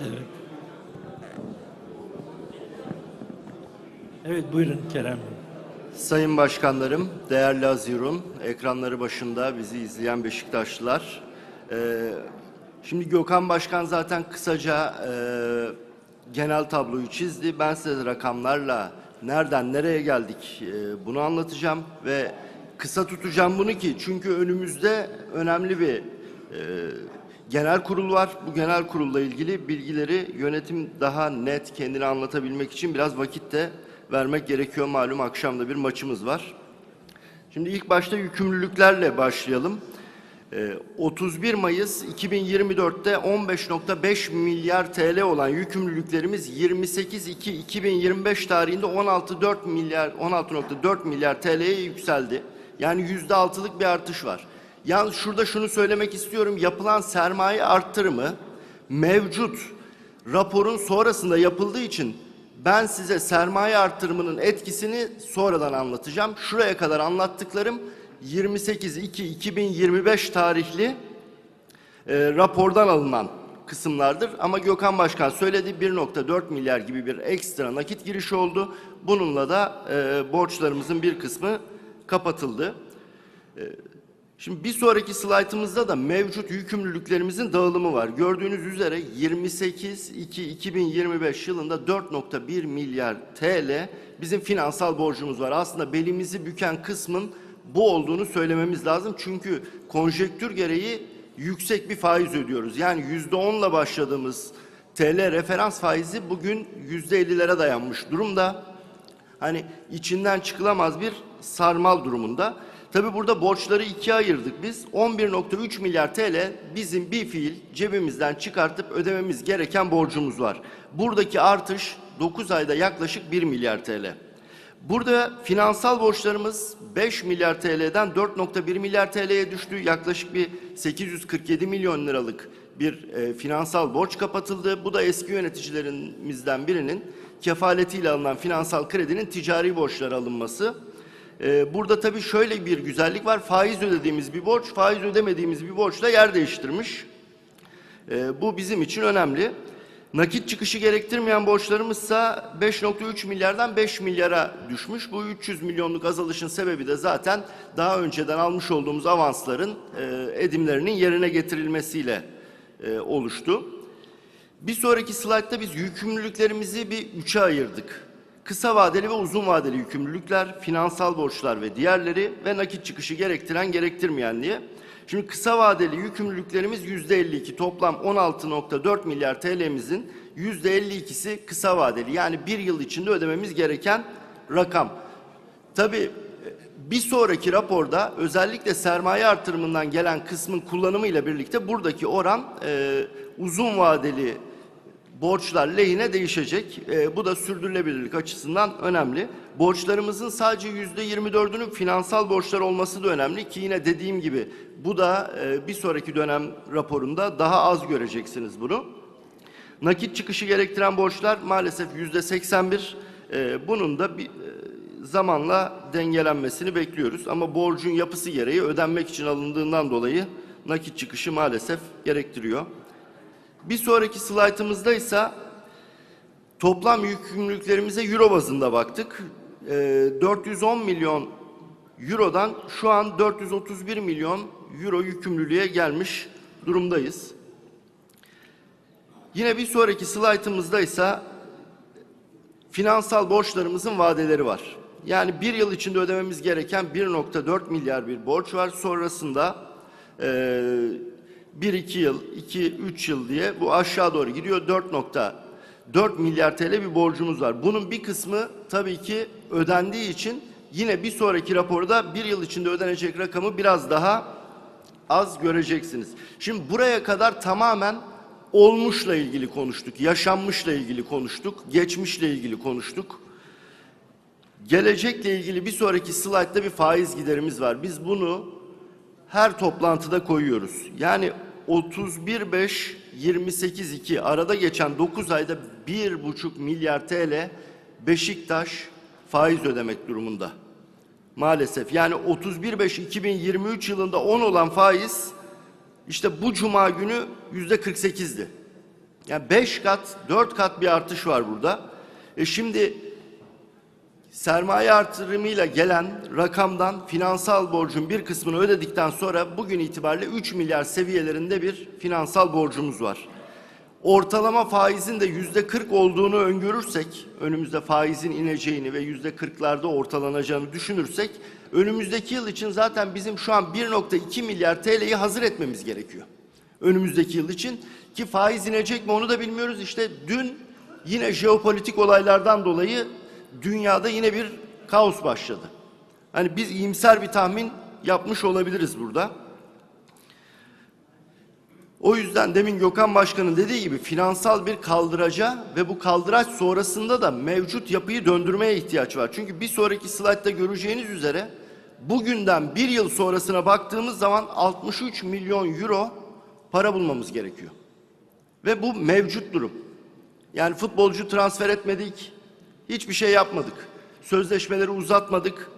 Evet. Evet buyurun Kerem. Sayın Başkanlarım, değerli Azirun, ekranları başında bizi izleyen Beşiktaşlılar. Ee, şimdi Gökhan Başkan zaten kısaca e, genel tabloyu çizdi. Ben size rakamlarla nereden nereye geldik e, bunu anlatacağım ve kısa tutacağım bunu ki çünkü önümüzde önemli bir genel kurul var. Bu genel kurulla ilgili bilgileri yönetim daha net kendini anlatabilmek için biraz vakit de vermek gerekiyor. Malum akşamda bir maçımız var. Şimdi ilk başta yükümlülüklerle başlayalım. Ee, 31 Mayıs 2024'te 15.5 milyar TL olan yükümlülüklerimiz 28-2-2025 tarihinde 16.4 milyar 16.4 milyar TL'ye yükseldi. Yani yüzde altılık bir artış var. Yalnız şurada şunu söylemek istiyorum. Yapılan sermaye arttırımı mevcut raporun sonrasında yapıldığı için ben size sermaye artırımının etkisini sonradan anlatacağım. Şuraya kadar anlattıklarım 28-2-2025 tarihli e, rapordan alınan kısımlardır. Ama Gökhan Başkan söyledi 1.4 milyar gibi bir ekstra nakit girişi oldu. Bununla da e, borçlarımızın bir kısmı kapatıldı. Şimdi bir sonraki slaytımızda da mevcut yükümlülüklerimizin dağılımı var. Gördüğünüz üzere 28-2-2025 yılında 4.1 milyar TL bizim finansal borcumuz var. Aslında belimizi büken kısmın bu olduğunu söylememiz lazım. Çünkü konjektür gereği yüksek bir faiz ödüyoruz. Yani %10'la başladığımız TL referans faizi bugün %50'lere dayanmış durumda. Hani içinden çıkılamaz bir sarmal durumunda. Tabi burada borçları ikiye ayırdık biz. 11.3 milyar TL bizim bir fiil cebimizden çıkartıp ödememiz gereken borcumuz var. Buradaki artış 9 ayda yaklaşık 1 milyar TL. Burada finansal borçlarımız 5 milyar TL'den 4.1 milyar TL'ye düştü. Yaklaşık bir 847 milyon liralık bir e, finansal borç kapatıldı. Bu da eski yöneticilerimizden birinin kefaletiyle alınan finansal kredinin ticari borçlara alınması. Ee, burada tabii şöyle bir güzellik var. Faiz ödediğimiz bir borç, faiz ödemediğimiz bir borçla yer değiştirmiş. Ee, bu bizim için önemli. Nakit çıkışı gerektirmeyen borçlarımızsa 5.3 milyardan 5 milyara düşmüş. Bu 300 milyonluk azalışın sebebi de zaten daha önceden almış olduğumuz avansların e, edimlerinin yerine getirilmesiyle e, oluştu. Bir sonraki slaytta biz yükümlülüklerimizi bir üçe ayırdık. Kısa vadeli ve uzun vadeli yükümlülükler, finansal borçlar ve diğerleri ve nakit çıkışı gerektiren gerektirmeyen diye. Şimdi kısa vadeli yükümlülüklerimiz yüzde 52 toplam 16.4 milyar TL'mizin yüzde 52'si kısa vadeli yani bir yıl içinde ödememiz gereken rakam. Tabii bir sonraki raporda özellikle sermaye artırımından gelen kısmın kullanımıyla birlikte buradaki oran e, uzun vadeli borçlar lehine değişecek. E, bu da sürdürülebilirlik açısından önemli. Borçlarımızın sadece yüzde 24'ünün finansal borçlar olması da önemli ki yine dediğim gibi bu da e, bir sonraki dönem raporunda daha az göreceksiniz bunu. Nakit çıkışı gerektiren borçlar maalesef yüzde 81. E, bunun da bir e, zamanla dengelenmesini bekliyoruz. Ama borcun yapısı gereği ödenmek için alındığından dolayı nakit çıkışı maalesef gerektiriyor. Bir sonraki slaytımızda ise toplam yükümlülüklerimize euro bazında baktık. E, 410 milyon eurodan şu an 431 milyon euro yükümlülüğe gelmiş durumdayız. Yine bir sonraki slaytımızda ise finansal borçlarımızın vadeleri var. Yani bir yıl içinde ödememiz gereken 1.4 milyar bir borç var. Sonrasında e, 1-2 yıl, 2-3 yıl diye bu aşağı doğru gidiyor. 4.4 milyar TL bir borcumuz var. Bunun bir kısmı tabii ki ödendiği için yine bir sonraki raporda bir yıl içinde ödenecek rakamı biraz daha az göreceksiniz. Şimdi buraya kadar tamamen olmuşla ilgili konuştuk, yaşanmışla ilgili konuştuk, geçmişle ilgili konuştuk. Gelecekle ilgili bir sonraki slaytta bir faiz giderimiz var. Biz bunu her toplantıda koyuyoruz. Yani 31 28 2 arada geçen 9 ayda 1,5 milyar TL Beşiktaş faiz ödemek durumunda. Maalesef yani 31 2023 yılında 10 olan faiz işte bu cuma günü yüzde 48'di. Yani 5 kat, 4 kat bir artış var burada. E şimdi sermaye artırımıyla gelen rakamdan finansal borcun bir kısmını ödedikten sonra bugün itibariyle 3 milyar seviyelerinde bir finansal borcumuz var. Ortalama faizin de yüzde 40 olduğunu öngörürsek, önümüzde faizin ineceğini ve yüzde 40'larda ortalanacağını düşünürsek, önümüzdeki yıl için zaten bizim şu an 1.2 milyar TL'yi hazır etmemiz gerekiyor. Önümüzdeki yıl için ki faiz inecek mi onu da bilmiyoruz. İşte dün yine jeopolitik olaylardan dolayı dünyada yine bir kaos başladı. Hani biz iyimser bir tahmin yapmış olabiliriz burada. O yüzden demin Gökhan Başkan'ın dediği gibi finansal bir kaldıraca ve bu kaldıraç sonrasında da mevcut yapıyı döndürmeye ihtiyaç var. Çünkü bir sonraki slaytta göreceğiniz üzere bugünden bir yıl sonrasına baktığımız zaman 63 milyon euro para bulmamız gerekiyor. Ve bu mevcut durum. Yani futbolcu transfer etmedik, hiçbir şey yapmadık. Sözleşmeleri uzatmadık.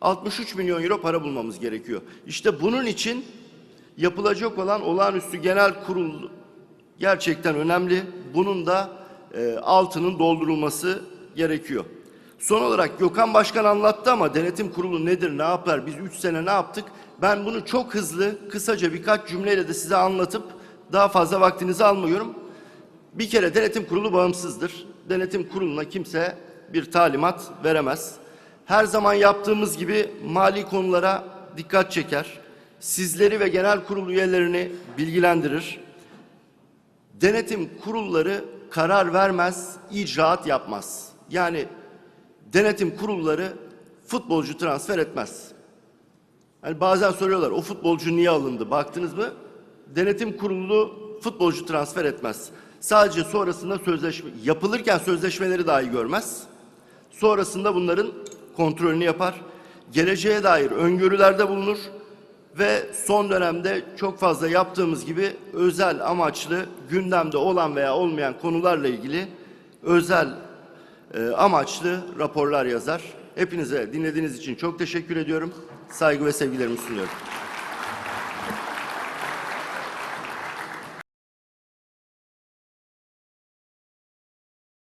63 milyon euro para bulmamız gerekiyor. İşte bunun için yapılacak olan olağanüstü genel kurul gerçekten önemli. Bunun da e, altının doldurulması gerekiyor. Son olarak Gökhan Başkan anlattı ama denetim kurulu nedir, ne yapar, biz üç sene ne yaptık? Ben bunu çok hızlı, kısaca birkaç cümleyle de size anlatıp daha fazla vaktinizi almıyorum. Bir kere denetim kurulu bağımsızdır. Denetim kuruluna kimse bir talimat veremez. Her zaman yaptığımız gibi mali konulara dikkat çeker. Sizleri ve genel kurul üyelerini bilgilendirir. Denetim kurulları karar vermez, icraat yapmaz. Yani denetim kurulları futbolcu transfer etmez. Hani bazen soruyorlar o futbolcu niye alındı? Baktınız mı? Denetim kurulu futbolcu transfer etmez. Sadece sonrasında sözleşme yapılırken sözleşmeleri dahi görmez. Sonrasında bunların kontrolünü yapar. Geleceğe dair öngörülerde bulunur ve son dönemde çok fazla yaptığımız gibi özel amaçlı gündemde olan veya olmayan konularla ilgili özel e, amaçlı raporlar yazar. Hepinize dinlediğiniz için çok teşekkür ediyorum. Saygı ve sevgilerimi sunuyorum.